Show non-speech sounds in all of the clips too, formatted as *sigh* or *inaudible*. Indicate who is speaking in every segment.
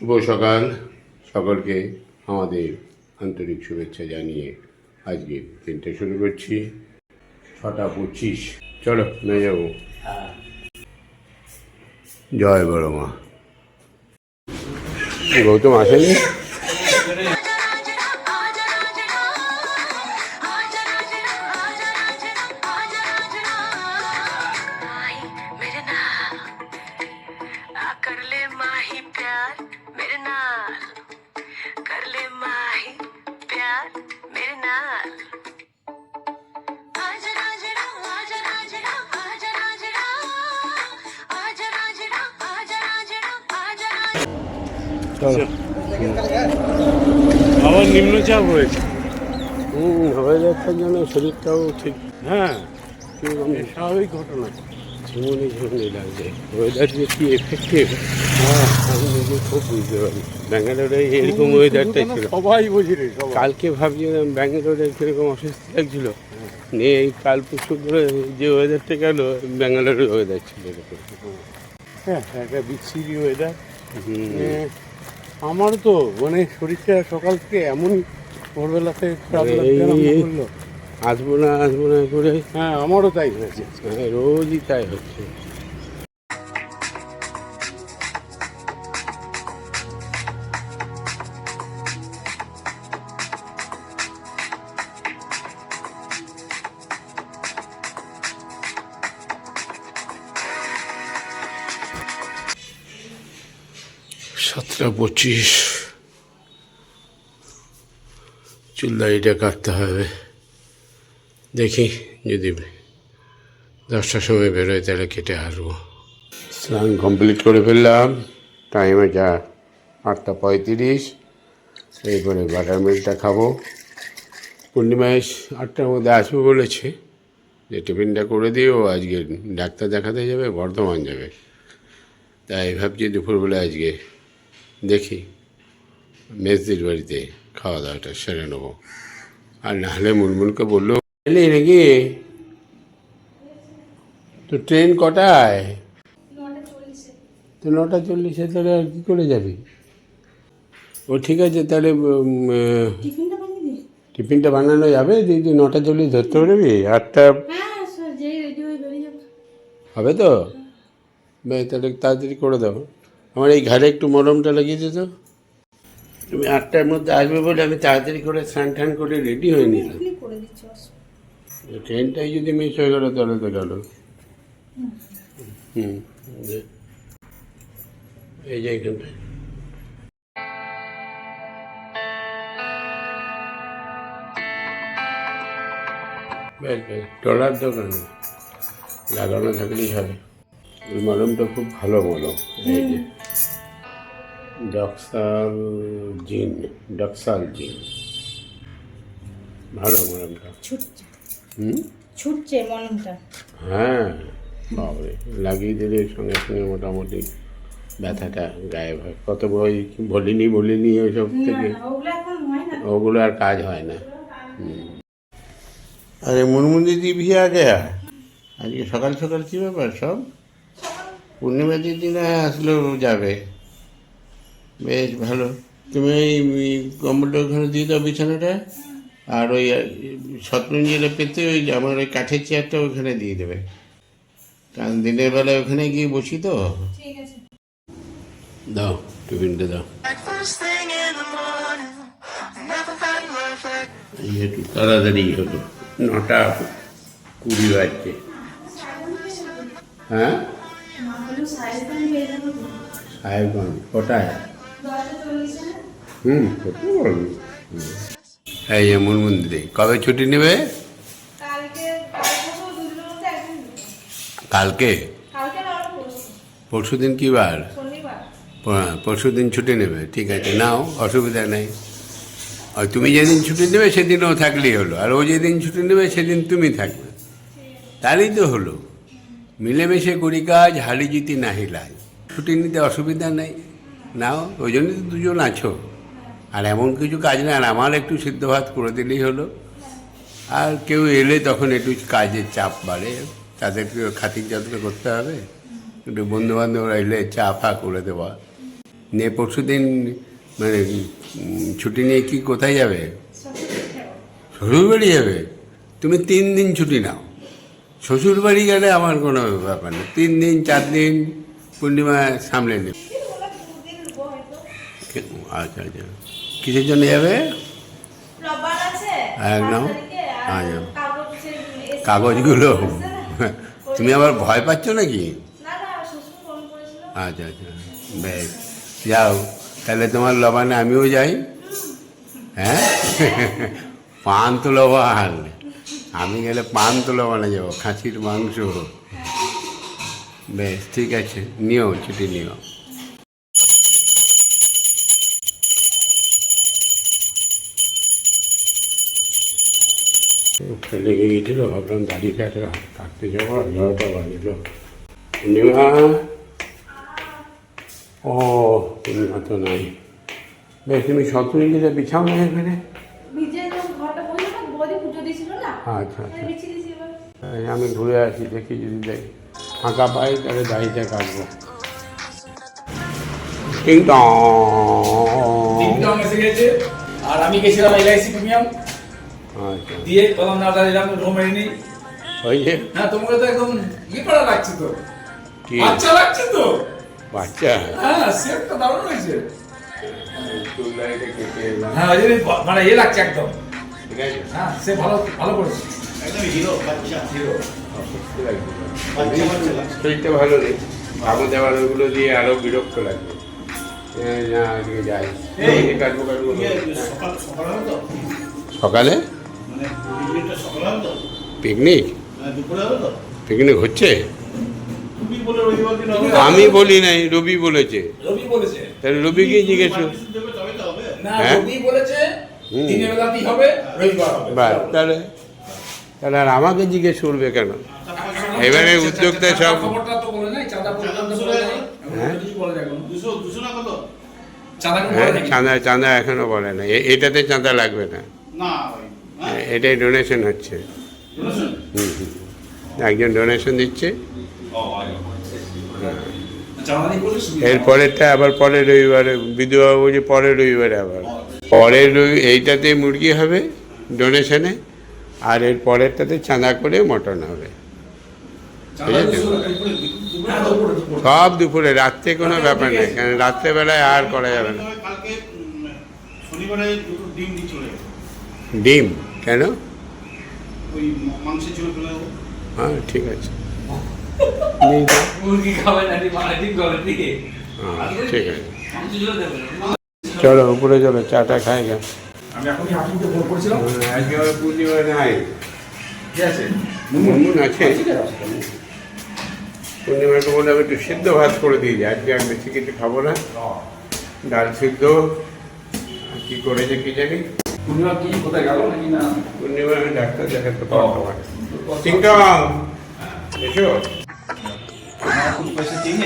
Speaker 1: শুভ সকাল। সকলকে আমাদের আন্তরিক শুভেচ্ছা জানিয়ে আজকে দিনটা শুরু করছি। ছটা পঁচিশ। চলো না যাব। জয় বড় মা। গৌতম আসেনি?
Speaker 2: আবার নিম্নচাপ হয়েছে
Speaker 1: হুম হয়ে যাচ্ছে যেন শরীরটাও ঠিক।
Speaker 2: হ্যাঁ স্বাভাবিক ঘটনা।
Speaker 1: ঝিমুনি ঝিমুনি লাগছে ওয়েদার যে কি এফেক্টিভ হ্যাঁ আমি নিজে খুব বুঝতে পারি ব্যাঙ্গালোরে এরকম ওয়েদারটাই ছিল।
Speaker 2: সবাই বুঝি রে
Speaker 1: কালকে ভাবছিলাম ব্যাঙ্গালোরে কীরকম অসুস্থ লাগছিল। নিয়ে এই কাল পরশু করে যে ওয়েদারটা গেল ব্যাঙ্গালোরের ওয়েদার ছিল। এরকম
Speaker 2: হ্যাঁ একটা বিচ্ছিরি ওয়েদার
Speaker 1: হুম।
Speaker 2: আমার তো মানে শরীরটা সকাল থেকে এমন ভোরবেলাতে
Speaker 1: আসব না আসব না করে
Speaker 2: হ্যাঁ আমারও তাই হয়েছে।
Speaker 1: হ্যাঁ, রোজই তাই হচ্ছে। সাতটা পঁচিশ। চুল দাড়িটা কাটতে হবে। দেখি যদি দশটার সময় বেরোয় তাহলে কেটে আসব স্নান কমপ্লিট করে ফেললাম। টাইমে যা আটটা পঁয়ত্রিশ। এরপরে বাটার মিল্কটা খাব। পূর্ণিমা আটটার মধ্যে আসবে বলেছে। যে টিফিনটা করে দিও, আজকে ডাক্তার দেখাতে যাবে, বর্ধমান যাবে। তাই ভাবছি দুপুরবেলা আজকে দেখি মেজদির বাড়িতে খাওয়া দাওয়াটা সেরে নেব। আর নাহলে মুনমুনকে বলল এলি নাকি? তো ট্রেন কটায়? তো নটা চল্লিশে তাহলে আর কী করে যাবি? ও ঠিক আছে তাহলে টিফিনটা বানানো যাবে? দিদি নটা চল্লিশ ধরতে পারবি? আটটা
Speaker 3: হ্যাঁ
Speaker 1: হবে তো? তাহলে তাড়াতাড়ি করে দাও। আমার এই ঘাড়ে একটু মরমটা লাগিয়ে দিত তুমি আটটার মধ্যে আসবে বলে আমি তাড়াতাড়ি করে স্নান টান করে রেডি হয়ে নিলাম। ট্রেনটাই যদি মিস হয়ে গেল তাহলে তো গেল হুম। এই যে এখানটায়। বেশ বেশ ডলার দোকান। লাগানো থাকলেই হবে। এই মলমটা খুব ভালো মলম এই যে। ডক্সাল জিন ডক্সাল জিন। ভালো মলমটা
Speaker 3: ছুটছে।
Speaker 1: হুম?
Speaker 3: ছুটছে মনটা।
Speaker 1: হ্যাঁ বাবরে লাগিয়ে দিলে সঙ্গে সঙ্গে মোটামুটি ব্যথাটা গায়েব হয়। কত বই বলিনি বলিনি ওইসব থেকে?
Speaker 3: ওগুলো এখন হয় না।
Speaker 1: ওগুলো আর কাজ হয় না। হুম। আরে মুনমুন দিদি ভি আজকে সকাল সকাল কী ব্যাপার সব? পূর্ণিমা দিদি না আসলেও যাবে। বেশ ভালো। তুমি ওই কম্বলটা ওখানে দিয়ে দাও বিছানাটা। আর ওই শতরঞ্জিটা পেতে ওই আমার ওই কাঠের চেয়ারটা ওখানে দিয়ে দেবে। কারণ দিনের বেলা ওখানে গিয়ে বসি তো। দাও টিফিনটা দাও। একটু তাড়াতাড়ি হলো। নটা কুড়ি বাজছে। হ্যাঁ। সাহেবগঞ্জ কোটায়? হুম করতে পারবি এই যে মুনমুন্দিরি কবে ছুটি নেবে?
Speaker 3: কালকে পরশু।
Speaker 1: দিন কী বার?
Speaker 3: শনিবার।
Speaker 1: পরশু দিন ছুটি নেবে। ঠিক আছে নাও অসুবিধা নেই। আর তুমি যেদিন ছুটি নেবে সেদিনও থাকলেই হলো। আর ও যেদিন ছুটি নেবে সেদিন তুমি থাকবে। তাহলেই তো হলো। মিলেমিশে করি কাজ হালি জিতি নাহি লাজ ছুটি নিতে অসুবিধা নেই। নাও ওই জন্যই তো দুজন আছো। আর এমন কিছু কাজ না আর আমার একটু সিদ্ধ ভাত করে দিলেই হলো। আর কেউ এলে তখন একটু কাজের চাপ বাড়ে তাদেরকে খাতির যত্ন করতে হবে। একটু বন্ধু বান্ধবরা এলে চা ফা করে দেওয়া। নিয়ে পরশু দিন মানে ছুটি নিয়ে কি কোথায় যাবে? শ্বশুর বাড়ি যাবে? তুমি তিন দিন ছুটি নাও। শ্বশুর বাড়ি গেলে আমার কোনো ব্যাপার নেই। তিন দিন চার দিন পূর্ণিমা সামলে নেবে। আচ্ছা আচ্ছা। কিসের জন্য যাবে? একদম।
Speaker 3: তারিখে, আর
Speaker 1: একদম। কাগজগুলো। *laughs* তুমি আবার ভয় পাচ্ছ নাকি? আচ্ছা আচ্ছা। বেশ। যাও। তাহলে তোমার লবানে আমিও যাই। হ্যাঁ? *laughs* পান তো লবান। আমি গেলে পান তো লবানে যাব খাসির মাংস। বেশ ঠিক আছে। নিও ছুটি নিও। লেগে গিয়েছিল ভাবলাম দাড়ি কাটে কাটতে যাব এগারোটা বাজিল। পূর্ণিমা? ও পূর্ণিমা তো নাই। বেশ তুমি সতুরি দিলে বিছাও না এখানে আচ্ছা আচ্ছা। এই আমি ঘুরে আসি দেখি যদি যাই। ফাঁকা পাই তাহলে দাড়িটা কাটবো টিং টং
Speaker 4: তিনটং এসে গেছে। আর আমি গেছিলাম এলআইসি প্রিমিয়াম। দিয়ে বললাম না রুম এনে
Speaker 1: ওই যে
Speaker 4: হ্যাঁ তোমাকে তো একদম ইয়ে করা লাগছে তো। আচ্ছা লাগছে তো।
Speaker 1: বাচ্চা?
Speaker 4: হ্যাঁ সেটটা দারুণ হয়েছে। হ্যাঁ ওই মানে ইয়ে লাগছে একদম।
Speaker 1: ঠিক আছে
Speaker 4: হ্যাঁ সে ভালো ভালো করেছে। একদম হিরো বাচ্চা
Speaker 1: শরীরটা ভালো ওগুলো দিয়ে আরও বিরক্ত লাগবে। এ, না আজকে যাই।
Speaker 5: এই,
Speaker 1: কাটবো কাটবো।
Speaker 5: ইয়ে, সকাল? মানে
Speaker 1: পিকনিক?
Speaker 5: দুপুরে হবে তো?
Speaker 1: পিকনিক হচ্ছে? আমি বলি নাই রবি বলেছে। তাহলে রবিকে জিজ্ঞেস হ্যাঁ?
Speaker 4: রবি বলেছে
Speaker 1: হুম।
Speaker 4: দিনের বেলাতেই হবে? রবিবার হবে।
Speaker 1: বাস তাহলে তাহলে আর আমাকে জিজ্ঞেস করবে কেন? এবারে উদ্যোক্তা সব হ্যাঁ?
Speaker 4: চাঁদা
Speaker 1: হ্যাঁ
Speaker 4: বলে
Speaker 1: চাঁদা চাঁদা এখনও বলে না এ- এটাতে চাঁদা লাগবে না। এটাই ডোনেশন হচ্ছে। হুম হুম। একজন ডোনেশন দিচ্ছে।
Speaker 5: ও, আগে।
Speaker 4: চাঁদা দিয়ে করলে সুবিধা
Speaker 1: এর পরেরটা আবার পরের রবিবারে বিধবা বলছে পরের রবিবারে আবার। পরের রবি এইটাতে মুরগি হবে ডোনেশনে আর এর পরেরটাতে চাঁদা করে মটন হবে।
Speaker 4: হ্যাঁ।
Speaker 1: সব দুপুরে রাত্রে কোনো ব্যাপার নেই কারণ রাত্রেবেলায় আর করা যাবে না।
Speaker 5: ডিম?
Speaker 1: কেন? হ্যাঁ ঠিক আছে। *laughs*
Speaker 4: ঠিক
Speaker 1: হ্যাঁ, ঠিক আছে। চলো উপরে চলো চাটা খাই গা।
Speaker 4: আমি এখনই হাকিমকে ফোন করেছিলাম?
Speaker 1: আজকে পূর্ণিমা নাই।
Speaker 4: ঠিক আছে।
Speaker 1: মুনমুন আছে? পূর্ণিমাকে বলে আমি একটু সিদ্ধ ভাত করে দিয়ে যাই আজকে আর বেশি কিছু খাব না। ডাল সিদ্ধ। আর কি করেছে কি জানি?
Speaker 4: পূর্ণিমা কি কোথায় গেল নাকি না?
Speaker 1: পূর্ণিমা ডাক্তার দেখাতে পারব না এসো।
Speaker 5: পয়সা দিয়ে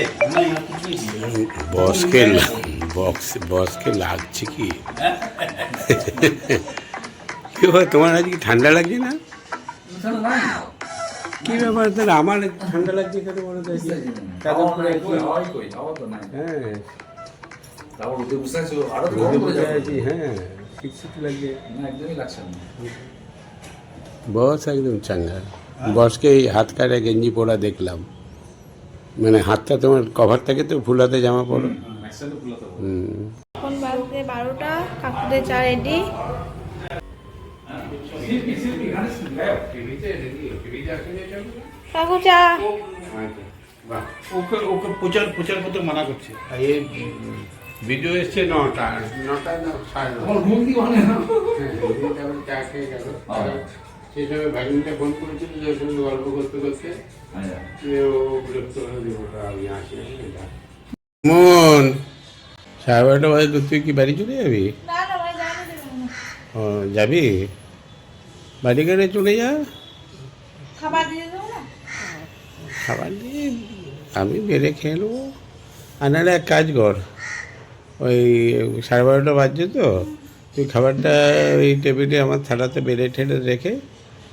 Speaker 5: না কিছু নেই
Speaker 1: বসকে বসকে লাগছে কি? কি হয় তোমার আজকে ঠান্ডা লাগছে না? কি ব্যাপার তাহলে আমার ঠান্ডা লাগছে কেন বলো হ্যাঁ। হ্যাঁ। শীত লাগছে
Speaker 4: না একদমই লাগছে না।
Speaker 1: বস একদম চাঙ্গা। বসকে এই হাত কাটা গেঞ্জি পরা দেখলাম। মানে হাতটা তোমার কভার থাকে তো ফুলাতে জামা
Speaker 4: ফুলাতে
Speaker 3: এখন বাজতে বারোটা কাকুদের চা রেডি কাকু চা।
Speaker 5: ওকে ওকে প্রচার প্রচার করতে মানা করছে।
Speaker 1: আর এই ভিডিও এসছে নটা নটা না সাড়ে
Speaker 4: ঘুম দিয়ে না।
Speaker 1: এদিন তারপরে চা খেয়ে গেল সেই সময় ভাগিনটা ফোন করেছিল যে সঙ্গে গল্প করতে করতে যে ও বিরক্ত হয়ে আমি আসি মন সাড়ে বারোটা বাজে তো তুই কি বাড়ি চলে যাবি?
Speaker 3: না না ভাই জানি দেবেন না।
Speaker 1: ও যাবি? বাড়ি গেলে চলে যা?
Speaker 3: খাবার দিয়ে
Speaker 1: খাবার দিয়ে আমি বেড়ে খেয়ে নেব। আর নাহলে এক কাজ কর ওই সাড়ে বারোটা বাজছে তো তুই খাবারটা ওই টেবিলে আমার থালাতে বেড়ে ঠেলে রেখে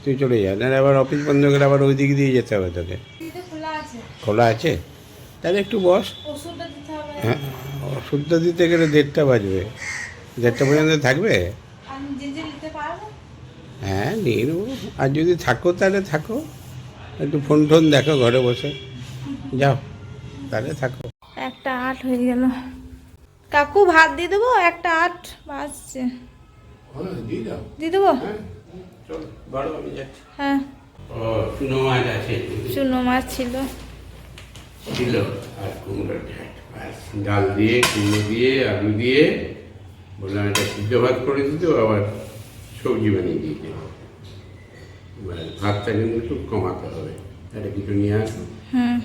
Speaker 1: তুই চলে যা নাহলে আবার অফিস বন্ধ করে আবার ওই দিক দিয়ে যেতে হবে তোকে।
Speaker 3: খোলা আছে?
Speaker 1: তাহলে একটু বস। হ্যাঁ ওষুধটা দিতে গেলে দেড়টা বাজবে। দেড়টা পর্যন্ত থাকবে?
Speaker 3: আমি জিঞ্জির নিতে পারব।
Speaker 1: হ্যাঁ নিয়ে নেব। আর যদি থাকো তাহলে থাকো। একটু ফোন টোন দেখো ঘরে বসে। যাও তাহলে থাকো।
Speaker 3: একটা আট হয়ে গেল। কাকু ভাত দিয়ে দেবো? একটা আট বাজছে।
Speaker 1: দিয়ে দাও।
Speaker 3: দিয়ে দেবো?
Speaker 1: হ্যাঁ চলো। বাড়ো আমি যাচ্ছি।
Speaker 3: হ্যাঁ।
Speaker 1: চুনো মাছ আছে।
Speaker 3: চুনো মাছ ছিল।
Speaker 1: ছিল। আর কুমড়োর ডাল দিয়ে কুমড়ো দিয়ে আলু দিয়ে। বললাম এটা সিদ্ধ ভাত করে দিতে আবার সবজি বানিয়ে দিয়ে দেবো। ভাতটা কিন্তু একটু কমাতে হবে। এটা কিছু নিয়ে আসো।
Speaker 3: হুম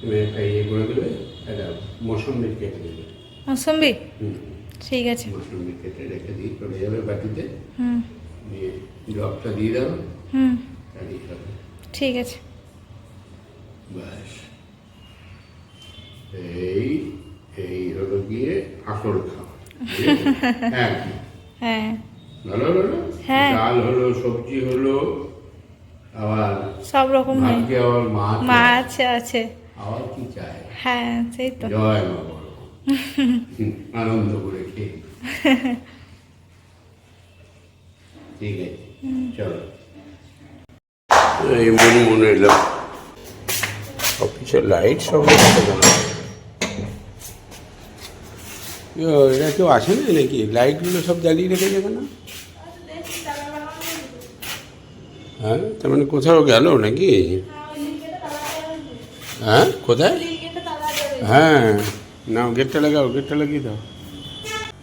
Speaker 1: তুমি একটা ইয়ে করে দেবে একটা মৌসম্বি কেটে দেবে।
Speaker 3: মৌসম্বি ঠিক আছে।
Speaker 1: মৌসম্বি কেটে রেখে চলে যাবে বাটিতে
Speaker 3: হুম।
Speaker 1: দিয়ে জবটা দিয়ে দাও।
Speaker 3: হুম। ঠিক আছে।
Speaker 1: ব্যাস। এই এই হলো গিয়ে আসল খাওয়া *laughs* হ্যাঁ।
Speaker 3: হ্যাঁ।
Speaker 1: ভালো হলো
Speaker 3: হ্যাঁ।
Speaker 1: ডাল হলো সবজি হলো আবার
Speaker 3: সব রকম হয়
Speaker 1: মাছ
Speaker 3: মাছ আছে।
Speaker 1: আবার কি চায়
Speaker 3: হ্যাঁ সেই তো।
Speaker 1: জয় মা। *laughs* আনন্দ করে খেয়ে ঠিক আছে, চলো। এই মনে মনে এলাম অফিসের লাইট সব এরা কেউ আসে না নাকি লাইটগুলো সব জ্বালিয়ে রেখেছে কেন? হ্যাঁ তার মানে কোথাও গেল নাকি? হ্যাঁ কোথায়? হ্যাঁ। নাও, গেটটা লাগাও, গেটটা লাগিয়ে দাও।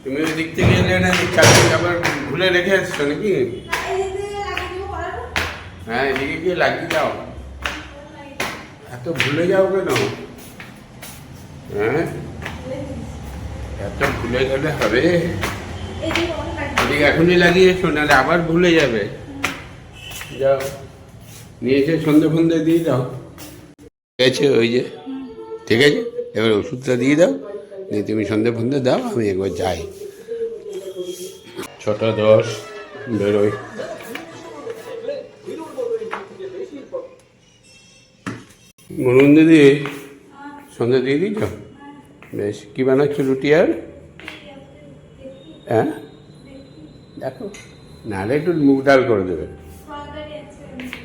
Speaker 1: তুমি ওই দিক থেকে এলে না চাকরি আবার ভুলে রেখে আসছো নাকি? হ্যাঁ এদিকে গিয়ে লাগিয়ে দাও। এত ভুলে যাও কেন? হ্যাঁ? এত ভুলে গেলে হবে। এদিকে এখনই লাগিয়েছো, নাহলে আবার ভুলে যাবে। যাও নিয়ে এসে সন্ধে ফন্ধে দিয়ে দাও। ঠিক আছে, ওই যে, ঠিক আছে? এবার ওষুধটা দিয়ে দাও দিয়ে তুমি সন্ধে ফন্ধে দাও আমি একবার যাই। ছটা দশ বেরোই। মরুন দিদি সন্ধে দিয়ে দিয়েছ? বেশ কী বানাচ্ছ রুটি আর? হ্যাঁ? দেখো নাহলে একটু মুগ ডাল করে দেবে।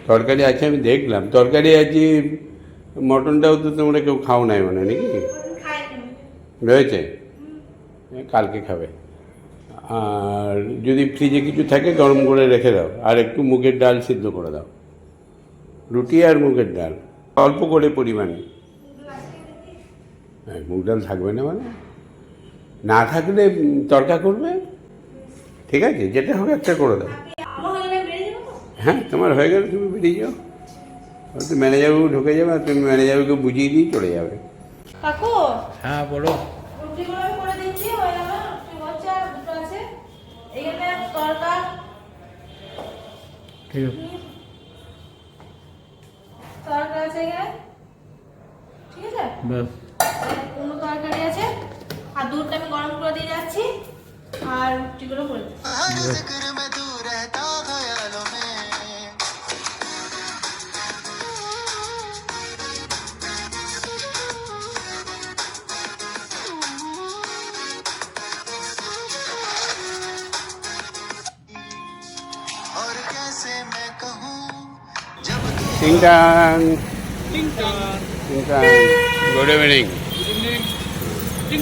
Speaker 1: তরকারি আছে। আমি দেখলাম। তরকারি আছে মটনটাও তো তোমরা কেউ খাও নাই মানে নাকি? রয়েছে? কালকে খাবে। আর যদি ফ্রিজে কিছু থাকে গরম করে রেখে দাও। আর একটু মুগের ডাল সিদ্ধ করে দাও। রুটি আর মুগের ডাল। অল্প করে পরিমাণে। হ্যাঁ মুগ ডাল থাকবে না মানে? না থাকলে তরকা করবে? ঠিক আছে যেটা হবে একটা করে দাও। হ্যাঁ তোমার হয়ে গেলে তুমি বেরিয়ে যাও। হয়তো ম্যানেজারবাবু ঢুকে যাবে আর তুমি ম্যানেজারবাবুকে বুঝিয়ে দিয়ে চলে যাবে
Speaker 3: কাকু
Speaker 4: হ্যাঁ বলো
Speaker 3: রুটিগুলো আমি করে দিচ্ছি হয়ে গেল রুটি হচ্ছে আর দুটো আছে এইখানে তরকা
Speaker 4: ঠিক আছে
Speaker 3: তরকা আছে এখানে ঠিক আছে
Speaker 4: ব্যাস
Speaker 3: কোনো তরকারি আছে আর দুধটা আমি গরম করে দিয়ে যাচ্ছি আর রুটিগুলো করে দিচ্ছি
Speaker 1: টিংটাং টিংটাং গুড ইভিনিং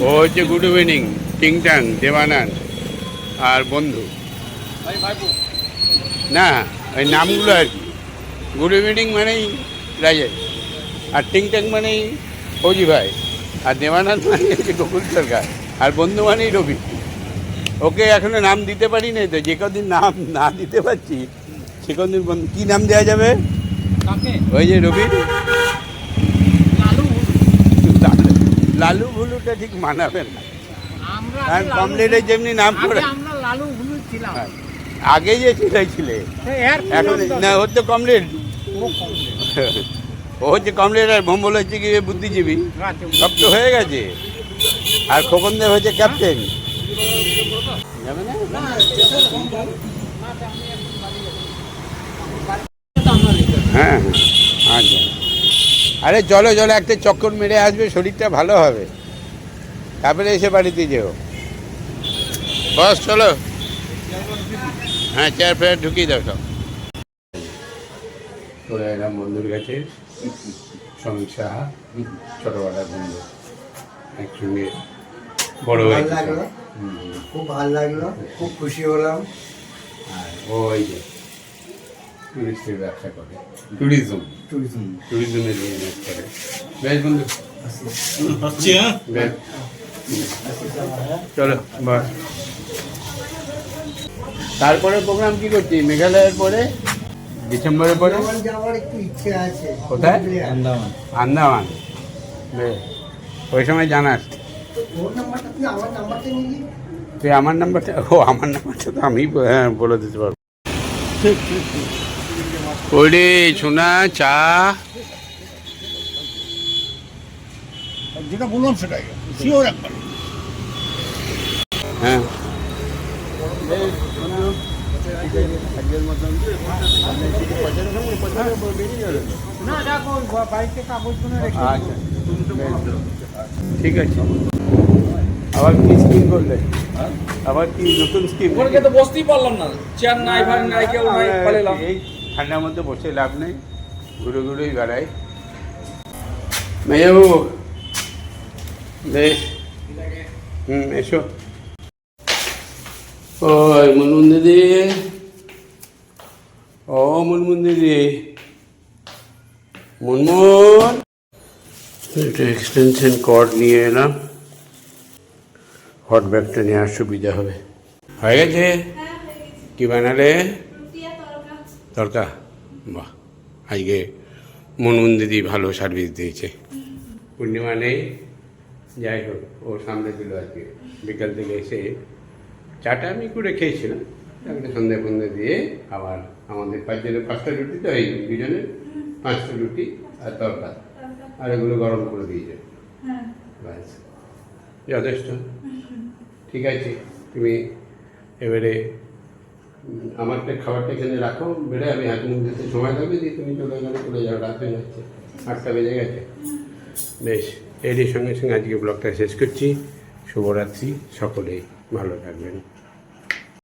Speaker 1: ও হচ্ছে গুড ইভিনিং টিংটাং দেবানান আর বন্ধু। না ওই নামগুলো আর কি। গুড ইভিনিং মানেই রাজেশ আর টিংটাং মানেই ফৌজি ভাই আর দেবানাথ মানে হচ্ছে গোকুল সরকার আর বন্ধু মানেই রবি। ওকে এখনও নাম দিতে পারি নাই তো যে কদিন নাম না দিতে পারছি সে কদিন বন্ধু কী নাম দেওয়া যাবে? ওই যে রবি লালু ভুলুটা ঠিক মানাবেন না কারণ কমলেটের যেমনি নাম করে হ্যাঁ। আগে যে ছিলাই ছিলে এখন না ওর তো কমলেট ও হচ্ছে কমলেট আর ভম্বল হচ্ছে কি বুদ্ধিজীবী সব তো হয়ে গেছে আর খোকন দেব হচ্ছে ক্যাপ্টেন যাবে না হ্যাঁ হ্যাঁ। আচ্ছা। আরে চলো চলো একটা চক্কর মেরে আসবে শরীরটা ভালো হবে। তারপরে এসে বাড়িতে যেও। বস চলো। হ্যাঁ চেয়ার ফেয়ার ঢুকিয়ে দাও সব। চলে এলাম বন্ধুর কাছে সমীর সাহা ছোটোবেলার বন্ধু একসঙ্গে বড়
Speaker 6: লাগল। খুব ভালো লাগল খুব খুশি হলাম।
Speaker 1: আর ওই যে টুরিস্টের ব্যবসা করে। ট্যুরিজম
Speaker 6: ট্যুরিজম
Speaker 1: ট্যুরিজমের বিজনেস করে। বেশ বন্ধু।
Speaker 5: হ্যাঁ?
Speaker 1: বেশ। চলো বাস তারপরে প্রোগ্রাম কি করছি? মেঘালয়ের পরে? ডিসেম্বরের পরে?
Speaker 6: আমার যাওয়ার একটু ইচ্ছে আছে
Speaker 1: কোথায়?
Speaker 6: আন্দামান।
Speaker 1: আন্দামান। বেশ। ওই সময় জানাস।
Speaker 6: তুই আমার নাম্বারটা নিলি?
Speaker 1: আমার নাম্বারটা ও আমার নাম্বারটা তো আমি হ্যাঁ বলে দিতে পারব। ওরে সোনা চা।
Speaker 5: যেটা বললাম সেটাই। শিওর একবার।
Speaker 1: হ্যাঁ। ঠিক আছে। আবার কি স্কিম করলে? আবার কি নতুন স্কিম
Speaker 4: তো বসতেই পারলাম না। চেয়ার নাই ভাই নাই কেউ নাই পালাম
Speaker 1: এই ঠান্ডার মধ্যে বসে লাভ নেই। ঘুরে ঘুরেই বেড়াই। মেয়েবাবু বেশ। হুম এসো। ওই মুনমুন দিদি। ও মুনমুন দিদি। মুনমুন। একটু এক্সটেনশন কর্ড নিয়ে এলাম। হট ব্যাগটা নেওয়ার সুবিধা হবে। হয়ে গেছে?
Speaker 3: হ্যাঁ হয়ে গেছে।
Speaker 1: কি বানালে?
Speaker 3: তরকা
Speaker 1: বাহ আজকে মনমুন দিদি ভালো সার্ভিস দিয়েছে। পূর্ণিমা নেই যাই হোক ও সামনে দিল আজকে। বিকাল থেকে এসে চাটা আমি করে খেয়েছিলাম তারপরে সন্ধ্যা ফন্ধ্যা দিয়ে আবার আমাদের পাঁচজনের পাঁচটা রুটি তো এই দুজনে পাঁচটা রুটি আর তরকা আর এগুলো গরম করে দিয়েছে।
Speaker 3: হ্যাঁ
Speaker 1: ব্যাস যথেষ্ট। ঠিক আছে তুমি এবারে আমারটা খাবারটা এখানে রাখো। বেড়ে আমি হাত মুখ দিতে সময় লাগবে দিয়ে তুমি চলে গেলে, চলে যাও রাত হয়ে যাচ্ছে আটটা বেজে গেছে। বেশ, এরই সঙ্গে সঙ্গে আজকে ব্লগটা শেষ করছি। শুভরাত্রি, সকলেই ভালো থাকবেন।